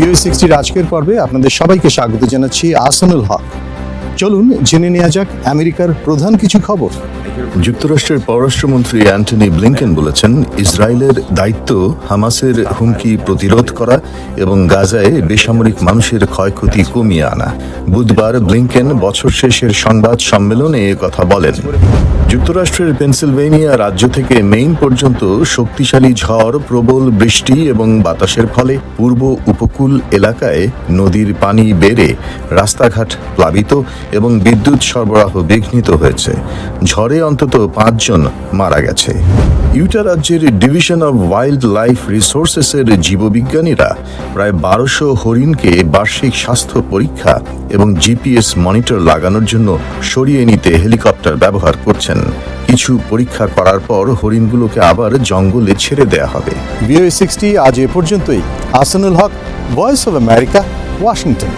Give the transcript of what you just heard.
BA সিক্সটির আজকের পর্বে আপনাদের সবাইকে স্বাগত জানাচ্ছি আসানুল হক। চলুন জেনে নেওয়া যাক আমেরিকার প্রধান কিছু খবর। যুক্তরাষ্ট্রের পররাষ্ট্রমন্ত্রী অ্যান্টনি ব্লিংকেন বলেছেন, ইসরায়েলের দায়িত্ব হামাসের হুমকি প্রতিরোধ করা এবং গাজায় বেসামরিক মানুষের ক্ষয়ক্ষতি কমিয়ে আনা। বুধবার ব্লিংকেন বছর শেষের সংবাদ সম্মেলনে কথা বলেন। যুক্তরাষ্ট্রের পেনসিলভেনিয়া রাজ্য থেকে মেইন পর্যন্ত শক্তিশালী ঝড়, প্রবল বৃষ্টি এবং বাতাসের ফলে পূর্ব উপকূল এলাকায় নদীর পানি বেড়ে রাস্তাঘাট প্লাবিত এবং বিদ্যুৎ সরবরাহ বিঘ্নিত হয়েছে। ঝড়ে অন্তত পাঁচজন মারা গেছে। ইউটা রাজ্যের ডিভিশন অব ওয়াইল্ড লাইফ রিসোর্সেসের জীববিজ্ঞানীরা প্রায় বারোশো হরিণকে বার্ষিক স্বাস্থ্য পরীক্ষা এবং জিপিএস মনিটর লাগানোর জন্য সরিয়ে নিতে হেলিকপ্টার ব্যবহার করছেন। কিছু পরীক্ষা করার পর হরিণগুলোকে আবার জঙ্গলে ছেড়ে দেয়া হবে। বিএ সিক্সটি আজ এ পর্যন্তই। Asanul Haque, Voice of America, Washington.